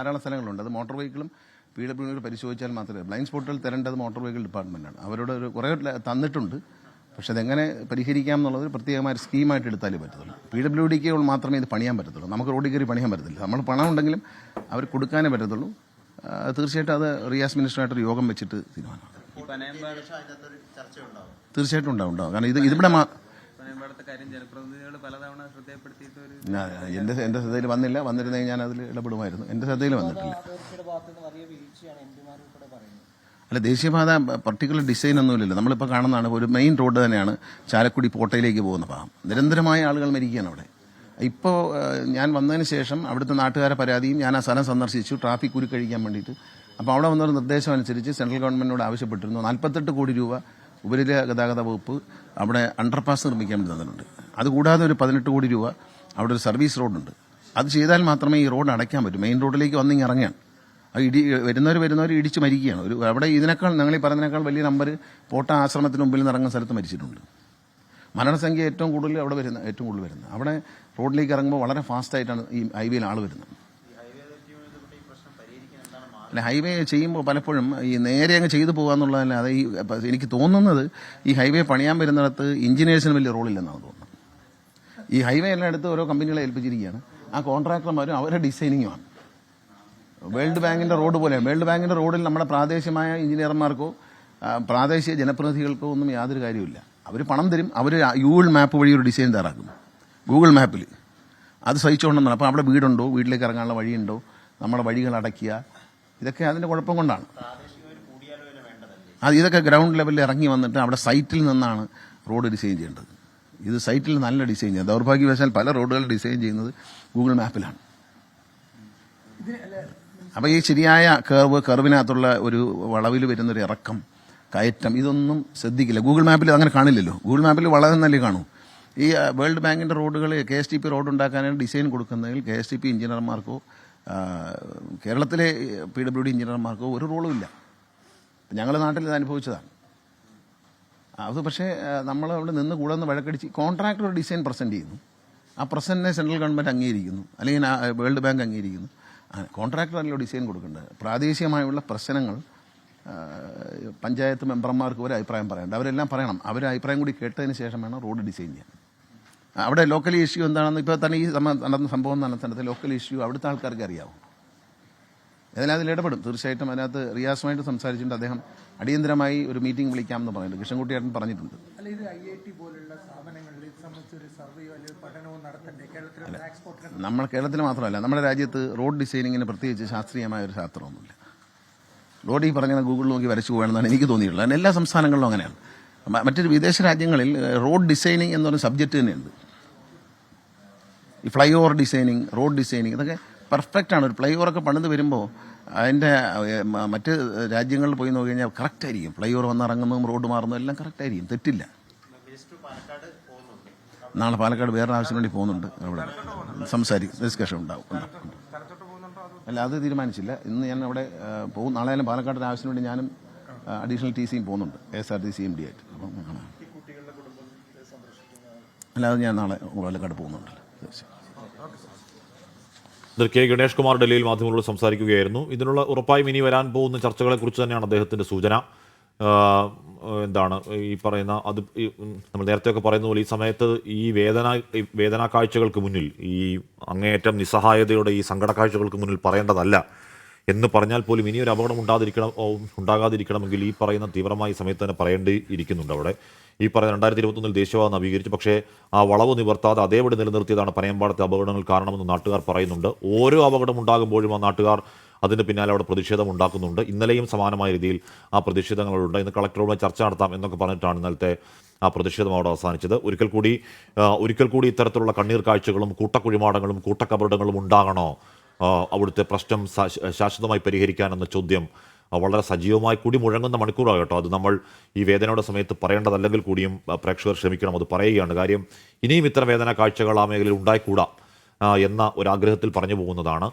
ധാരാളം സ്ഥലങ്ങളുണ്ട്. അത് മോട്ടോർ വെഹിക്കിളും പി ഡബ്ല്യു പരിശോധിച്ചാൽ മാത്രമേ ബ്ലൈൻഡ് സ്പോട്ടുകൾ തരേണ്ടത് മോട്ടോർ വെഹിക്കിൾ ഡിപ്പാർട്ട്മെന്റാണ് അവരോട് ഒരു കുറേ തന്നിട്ടുണ്ട്. പക്ഷെ അതെങ്ങനെ പരിഹരിക്കാം എന്നുള്ളത് പ്രത്യേകമായ ഒരു സ്കീമായിട്ട് എടുത്താലേ പറ്റത്തുള്ളൂ. പി ഡബ്ല്യു ഡിക്ക് മാത്രമേ ഇത് പണിയാൻ പറ്റത്തുള്ളൂ. നമുക്ക് റോഡിൽ കയറി പണിയാൻ പറ്റത്തില്ല. നമ്മൾ പണം ഉണ്ടെങ്കിലും അവർ കൊടുക്കാനേ പറ്റത്തുള്ളൂ. തീർച്ചയായിട്ടും അത് റിയാസ് മിനിസ്റ്ററായിട്ടൊരു യോഗം വെച്ചിട്ട് തീരുമാനമാണ് തീർച്ചയായിട്ടും ഉണ്ടാവും. ഉണ്ടാവും. കാരണം ഇത് ഇതിവിടെ എന്റെ എന്റെ ശ്രദ്ധയിൽ വന്നില്ല. വന്നിരുന്നെങ്കിൽ ഞാൻ അതിൽ ഇടപെടുമായിരുന്നു. എന്റെ ശ്രദ്ധയിൽ വന്നിട്ടില്ല. അല്ല ദേശീയപാത പർട്ടിക്കുലർ ഡിസൈൻ ഒന്നുമില്ലല്ലോ നമ്മളിപ്പോൾ കാണുന്നതാണ് ഒരു മെയിൻ റോഡ് തന്നെയാണ് ചാലക്കുടി പോട്ടയിലേക്ക് പോകുന്ന ഭാഗം. നിരന്തരമായ ആളുകൾ മരിക്കുകയാണ് അവിടെ. ഇപ്പോൾ ഞാൻ വന്നതിന് ശേഷം അവിടുത്തെ നാട്ടുകാരെ പരാതിയും ഞാൻ ആ സ്ഥലം സന്ദർശിച്ചു. ട്രാഫിക് കുരുക്കഴിക്കാൻ വേണ്ടിയിട്ട്. അപ്പോൾ അവിടെ വന്നൊരു നിർദ്ദേശം അനുസരിച്ച് സെൻട്രൽ ഗവൺമെന്റിനോട് ആവശ്യപ്പെട്ടിരുന്നു. നാൽപ്പത്തെട്ട് കോടി രൂപ ഉപരിതല ഗതാഗത വകുപ്പ് അവിടെ അണ്ടർപാസ് നിർമ്മിക്കാൻ വേണ്ടി തന്നിട്ടുണ്ട് അതുകൂടാതെ ഒരു പതിനെട്ട് കോടി രൂപ അവിടെ ഒരു സർവീസ് റോഡുണ്ട് അത് ചെയ്താൽ മാത്രമേ ഈ റോഡ് അടയ്ക്കാൻ പറ്റൂ. മെയിൻ റോഡിലേക്ക് വന്നിങ്ങ് ഇറങ്ങുകയാണ് അത് ഇടി വരുന്നവർ വരുന്നവർ ഇടിച്ച് മരിക്കുകയാണ്. ഒരു അവിടെ ഇതിനേക്കാൾ ഞങ്ങൾ ഈ പറഞ്ഞതിനേക്കാൾ വലിയ നമ്പർ പോട്ട ആശ്രമത്തിന് മുമ്പിൽ നിന്ന് ഇറങ്ങുന്ന സ്ഥലത്ത് മരിച്ചിട്ടുണ്ട്. മരണസംഖ്യ ഏറ്റവും കൂടുതൽ അവിടെ വരുന്ന ഏറ്റവും കൂടുതൽ വരുന്നത്. അവിടെ റോഡിലേക്ക് ഇറങ്ങുമ്പോൾ വളരെ ഫാസ്റ്റായിട്ടാണ് ഈ ഹൈവേയിൽ ആൾ വരുന്നത്. അല്ല ഹൈവേ ചെയ്യുമ്പോൾ പലപ്പോഴും ഈ നേരെ അങ്ങ് ചെയ്തു പോകാന്നുള്ളതല്ലാതെ ഈ അപ്പൊ എനിക്ക് തോന്നുന്നത് ഈ ഹൈവേ പണിയാൻ വരുന്നിടത്ത് എഞ്ചിനീയേഴ്സിന് വലിയ റോളില്ലെന്നാണ് തോന്നുന്നത്. ഈ ഹൈവേ എല്ലായിടത്തും ഓരോ കമ്പനികളെ ഏൽപ്പിച്ചിരിക്കുകയാണ്. ആ കോൺട്രാക്ടർമാരും അവരുടെ ഡിസൈനിങ്ങുമാണ്. വേൾഡ് ബാങ്കിന്റെ റോഡ് പോലെയാണ് വേൾഡ് ബാങ്കിന്റെ റോഡിൽ നമ്മുടെ പ്രാദേശികമായ എഞ്ചിനീയർമാർക്കോ പ്രാദേശിക ജനപ്രതിനിധികൾക്കോ ഒന്നും യാതൊരു കാര്യമില്ല അവർ പണം തരും. അവർ ഗൂഗിൾ മാപ്പ് വഴി ഒരു ഡിസൈൻ തയ്യാറാക്കും ഗൂഗിൾ മാപ്പിൽ അത് സഹിച്ചുകൊണ്ടെന്നാണ് അപ്പോൾ അവിടെ വീടുണ്ടോ? വീട്ടിലേക്ക് ഇറങ്ങാനുള്ള വഴിയുണ്ടോ? നമ്മുടെ വഴികൾ അടയ്ക്കുക. ഇതൊക്കെ അതിന്റെ കുഴപ്പം കൊണ്ടാണ്. അത് ഇതൊക്കെ ഗ്രൗണ്ട് ലെവലിൽ ഇറങ്ങി വന്നിട്ട് അവിടെ സൈറ്റിൽ നിന്നാണ് റോഡ് ഡിസൈൻ ചെയ്യേണ്ടത്. ഇത് സൈറ്റിൽ നല്ല ഡിസൈൻ ചെയ്യുന്നത് ദൗർഭാഗ്യവശാൽ പല റോഡുകൾ ഡിസൈൻ ചെയ്യുന്നത് ഗൂഗിൾ മാപ്പിലാണ് അപ്പോൾ ഈ ശരിയായ കർവ് കർവിനകത്തുള്ള ഒരു വളവിൽ വരുന്നൊരു ഇറക്കം കയറ്റം ഇതൊന്നും ശ്രദ്ധിക്കില്ല. ഗൂഗിൾ മാപ്പിൽ അങ്ങനെ കാണില്ലല്ലോ. ഗൂഗിൾ മാപ്പിൽ വളരെ നല്ല കാണൂ. ഈ വേൾഡ് ബാങ്കിന്റെ റോഡുകൾ K S T P road ഉണ്ടാക്കാനാണ് ഡിസൈൻ കൊടുക്കുന്നതിൽ കെ എസ് ടി പി എഞ്ചിനീയർമാർക്കോ കേരളത്തിലെ പി ഡബ്ല്യു ഡി എഞ്ചിനീയർമാർക്ക് ഒരു റോളും ഇല്ല. ഞങ്ങൾ നാട്ടിൽ ഇത് അനുഭവിച്ചതാണ്. അത് പക്ഷേ നമ്മൾ അവിടെ നിന്ന് കൂടെ നിന്ന് വഴക്കടിച്ച് കോൺട്രാക്ടർ ഡിസൈൻ പ്രസന്റ് ചെയ്യുന്നു. ആ പ്രസന്റിനെ സെൻട്രൽ ഗവൺമെന്റ് അംഗീകരിക്കുന്നു. അല്ലെങ്കിൽ വേൾഡ് ബാങ്ക് അംഗീകരിക്കുന്നു. കോൺട്രാക്ടറല്ലോ ഡിസൈൻ കൊടുക്കേണ്ടത്. പ്രാദേശികമായുള്ള പ്രശ്നങ്ങൾ പഞ്ചായത്ത് മെമ്പർമാർക്ക് ഒരു അഭിപ്രായം പറയണ്ട. അവരെല്ലാം പറയണം. അവരഭിപ്രായം അഭിപ്രായം കൂടി കേട്ടതിന് ശേഷം വേണം റോഡ് ഡിസൈൻ ചെയ്യാൻ. അവിടെ ലോക്കൽ ഇഷ്യൂ എന്താണെന്ന് ഇപ്പോൾ തന്നെ ഈ നടന്ന സംഭവം നടന്ന സ്ഥലത്ത് ലോക്കൽ ഇഷ്യൂ അവിടുത്തെ ആൾക്കാർക്ക് അറിയാവും? ഏതായാലും അതിൽ ഇടപെടും. തീർച്ചയായിട്ടും അതിനകത്ത് റിയാസുമായിട്ട് സംസാരിച്ചിട്ടുണ്ട്. അദ്ദേഹം അടിയന്തരമായി ഒരു മീറ്റിംഗ് വിളിക്കാമെന്ന് പറഞ്ഞിട്ടുണ്ട് കൃഷ്ണൻകുട്ടിയേട്ടൻ പറഞ്ഞിട്ടുണ്ട്. നമ്മൾ കേരളത്തിൽ മാത്രമല്ല നമ്മുടെ രാജ്യത്ത് റോഡ് ഡിസൈനിങ്ങിന് പ്രത്യേകിച്ച് ശാസ്ത്രീയമായ ഒരു ശാസ്ത്രമൊന്നുമില്ല. റോഡ് ഈ പറഞ്ഞ ഗൂഗിൾ നോക്കി വരച്ചു പോകണമെന്നാണ് എനിക്ക് തോന്നിയിട്ടുള്ളത്. എല്ലാ സംസ്ഥാനങ്ങളിലും അങ്ങനെയാണ്. മറ്റൊരു വിദേശ രാജ്യങ്ങളിൽ റോഡ് ഡിസൈനിങ് എന്നൊരു സബ്ജക്റ്റ് തന്നെയുണ്ട്. ഈ flyover designing road designing ഇതൊക്കെ പെർഫെക്റ്റ് ആണ്. ഒരു ഫ്ലൈ ഓവറൊക്കെ പണിത് വരുമ്പോൾ അതിന്റെ മറ്റ് രാജ്യങ്ങളിൽ പോയി നോക്കി കഴിഞ്ഞാൽ കറക്റ്റ് ആയിരിക്കും. ഫ്ലൈ ഓവർ വന്നിറങ്ങുന്നതും റോഡ് മാറുന്നതും എല്ലാം കറക്റ്റ് ആയിരിക്കും. തെറ്റില്ല. നാളെ പാലക്കാട് വേറെ ആവശ്യം വേണ്ടി പോകുന്നുണ്ട്. അവിടെ സംസാരിക്കും. ഡിസ്കഷൻ ഉണ്ടാവും. അല്ല അത് തീരുമാനിച്ചില്ല. ഇന്ന് ഞാൻ അവിടെ പോകും. നാളെ ആയാലും പാലക്കാട് ഒരു ആവശ്യത്തിന് വേണ്ടി ഞാനും അഡീഷണൽ ടി സിയും പോകുന്നുണ്ട്. S R T C M D ആയിട്ട്. അപ്പം. അല്ല അത് ഞാൻ നാളെ പാലക്കാട് പോകുന്നുണ്ട്. കെ ഗണേഷ് കുമാർ ഡൽഹിയിൽ മാധ്യമങ്ങളോട് സംസാരിക്കുകയായിരുന്നു. ഇതിനുള്ള ഉറപ്പായും ഇനി വരാൻ പോകുന്ന ചർച്ചകളെക്കുറിച്ച് തന്നെയാണ് അദ്ദേഹത്തിന്റെ സൂചന. എന്താണ് ഈ പറയുന്ന അത് നമ്മൾ നേരത്തെ നമ്മൾ നേരത്തെയൊക്കെ പറയുന്ന പോലെ ഈ സമയത്ത് ഈ വേദന വേദനാ കാഴ്ചകൾക്ക് മുന്നിൽ ഈ അങ്ങേയറ്റം നിസ്സഹായതയുടെ ഈ സങ്കട കാഴ്ചകൾക്ക് മുന്നിൽ പറയേണ്ടതല്ല എന്ന് പറഞ്ഞാൽ പോലും ഇനിയൊരു അപകടം ഉണ്ടാതിരിക്കണം ഉണ്ടാകാതിരിക്കണമെങ്കിൽ ഈ പറയുന്ന തീവ്രമായ സമയത്ത് തന്നെ പറയേണ്ടി ഇരിക്കുന്നുണ്ട് അവിടെ. ഈ പറഞ്ഞ രണ്ടായിരത്തി ഇരുപത്തൊന്നിൽ ദേശീയവാദം നവീകരിച്ചു. പക്ഷേ ആ വളവ് നിവർത്താതെ അതേപടി നിലനിർത്തിയതാണ് പനയമ്പാടത്തെ അപകടങ്ങൾ കാരണമെന്ന് നാട്ടുകാർ പറയുന്നുണ്ട്. ഓരോ അപകടം ഉണ്ടാകുമ്പോഴും ആ നാട്ടുകാർ അതിന് പിന്നാലെ അവിടെ പ്രതിഷേധം ഉണ്ടാക്കുന്നുണ്ട്. ഇന്നലെയും സമാനമായ രീതിയിൽ ആ പ്രതിഷേധങ്ങളുണ്ട്. ഇന്ന് കളക്ടറുമായി ചർച്ച നടത്താം എന്നൊക്കെ പറഞ്ഞിട്ടാണ് ഇന്നലത്തെ ആ പ്രതിഷേധം അവിടെ അവസാനിച്ചത്. ഒരിക്കൽ കൂടി ഒരിക്കൽ കൂടി ഇത്തരത്തിലുള്ള കണ്ണീർ കാഴ്ചകളും കൂട്ടക്കുഴിമാടങ്ങളും കൂട്ടക്കപടങ്ങളും ഉണ്ടാകണോ? അവിടുത്തെ പ്രശ്നം ശാശ്വതമായി പരിഹരിക്കാനെന്ന ചോദ്യം വളരെ സജീവമായി കൂടി മുഴങ്ങുന്ന മണിക്കൂറാണ് കേട്ടോ. അത് നമ്മൾ ഈ വേദനയുടെ സമയത്ത് പറയേണ്ടതല്ലെങ്കിൽ കൂടിയും പ്രേക്ഷകർ ക്ഷമിക്കണം അത് പറയുകയാണ്. കാര്യം ഇനിയും ഇത്തരം വേദന കാഴ്ചകൾ ആ മേഖലയിൽ ഉണ്ടായിക്കൂടാ എന്ന ഒരാഗ്രഹത്തിൽ പറഞ്ഞു പോകുന്നതാണ്.